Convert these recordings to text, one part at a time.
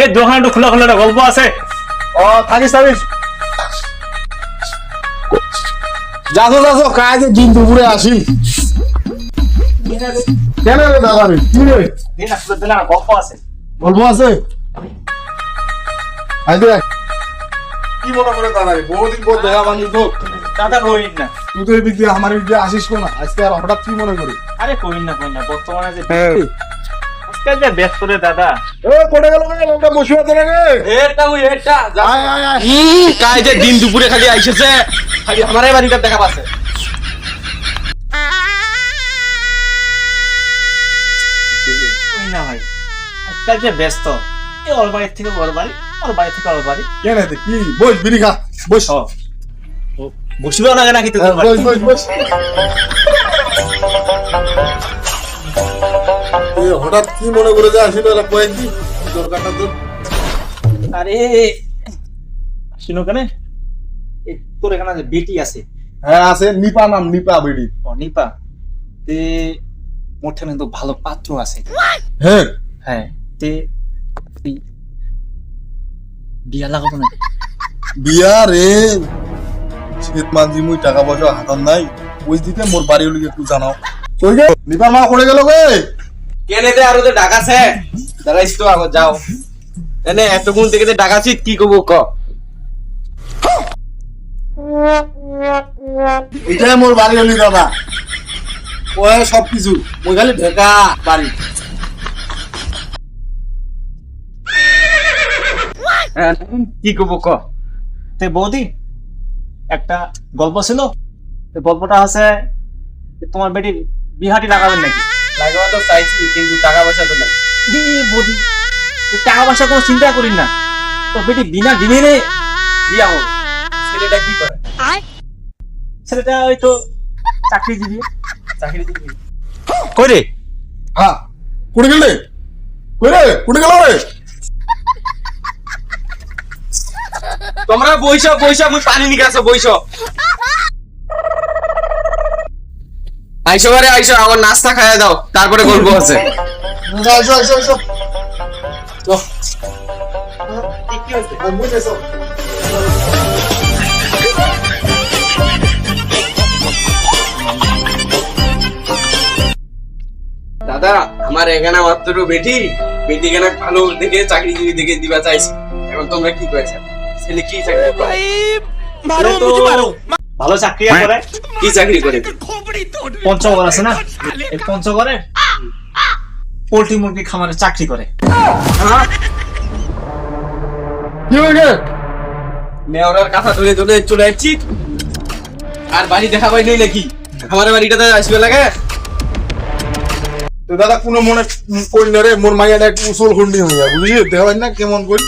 এই দোকানটা খোলা খোলা গল্প আছে। ও থাকিস থাকিস। যাসো যাসো কাজ দিন দুপুরে আসি। কেন রে দাদা কি গল্প আছে। গল্প আছে? আই দেখ। কি মনে করে রে বহুদিন পর দেখা তো। দাদা কইন না। তুই তো এই দিক দিয়ে আমার দিক দিয়ে আসিস না আজকে আর হঠাৎ কি মনে করি? আরে কইন না কইন না বর্তমানে যে আজকাল যে ব্যস্ত রে দাদা। এ কোটে গেল রে লোকটা বসে আছে রে এটা ওই এটা আয় আয় আয়। কাজ যে দিন দুপুরে খালি আইসেছে খালি আমারই বাড়িটা দেখা পাচ্ছে। কইন না ভাই আজকাল যে ব্যস্ত এই ওর বাড়ির থেকে ওর বাড়ি। ওর বাড়ি থেকে ওর বাড়ি। কেন এতে? কি? বস বিড়ি খা। বস। ও বসিবেও না নাকি তোর হ্যাঁ, বস বস বস। হঠাৎ কি মনে করে যে আসিল এরা কয়েকদিন? দরকারটা তো আরে শুনো কেন? তোর এখানে যে বেটি আছে। হ্যাঁ আছে। নিপা নাম নিপা ও নিপা। তে তো ভালো পাত্র আছে। হ্যাঁ। হ্যাঁ তে বিয়া লাগাবো না। বিয়া রে। শীত মাঝি মুই টাকা পয়সা হাতার নাই। বুঝ দিতে মোর বাড়ি হলে একটু জানাও। কই গে? নিপা মা করে গেল গে? কেনে দে আরও তো ডাকাছে দাঁড়াইস তো আগত যাও। এনে এতক্ষণ থেকে ডাকাছি কি করব ক? এটাই মোর বাড়ি হলি দাদা। ও সব কিছু ওই খালি ঢেকা বাড়ি কি করব ক? তে বৌদি একটা গল্প ছিল? তো গল্পটা আছে তোমার বেটি বিহাটি লাগাবেন নাকি? লাগাবা তো চাইছি কিন্তু টাকা পয়সা তো নাই। বৌদি টাকা পয়সা কোনো চিন্তা করি না। তো বেটি বিনা ডিমেরে বিয়া হোক ছেলেটা কি করে? ছেলেটা ওই তো চাকরি দিবি চাকরি দিবি কই রে? হ্যাঁ কুড়ে গেলে। কই রে? কুড়ে গেল রে? তোমরা বইসো বইসো মুই পানি নিকাছো বইসো আইসো ঘরে আইসো আমার নাস্তা খাইয়া দাও তারপরে গল্প আছে। কি হয়েছে দাদা আমার এখানে মাত্র বেটি বেটি কেনা ভালো দেখে চাকরি দেখে দিবা চাইছি। এখন তোমরা কি করেছ? ছেলে কি চাকরি করে? ছেলে তো ভালো চাকরি করে। কি চাকরি করে? পঞ্চগড় আছে না? এই পঞ্চগড়ে পোল্ট্রি মুরগি খামারে চাকরি করে। কি মেয়রার কথা ধরে ধরে চলে যাচ্ছি আর বাড়ি দেখা পাই নাই নাকি? আমার বাড়িটাতে আসবে লাগে। তো দাদা কোনো মনে করি না রে মোর মাইয়াটা একটু উসল খুন্ডি হইয়া বুঝলি? দেখাই না কেমন করি।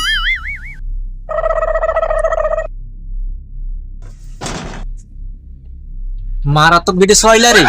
মারাত্মক বেটে সয়লা রে।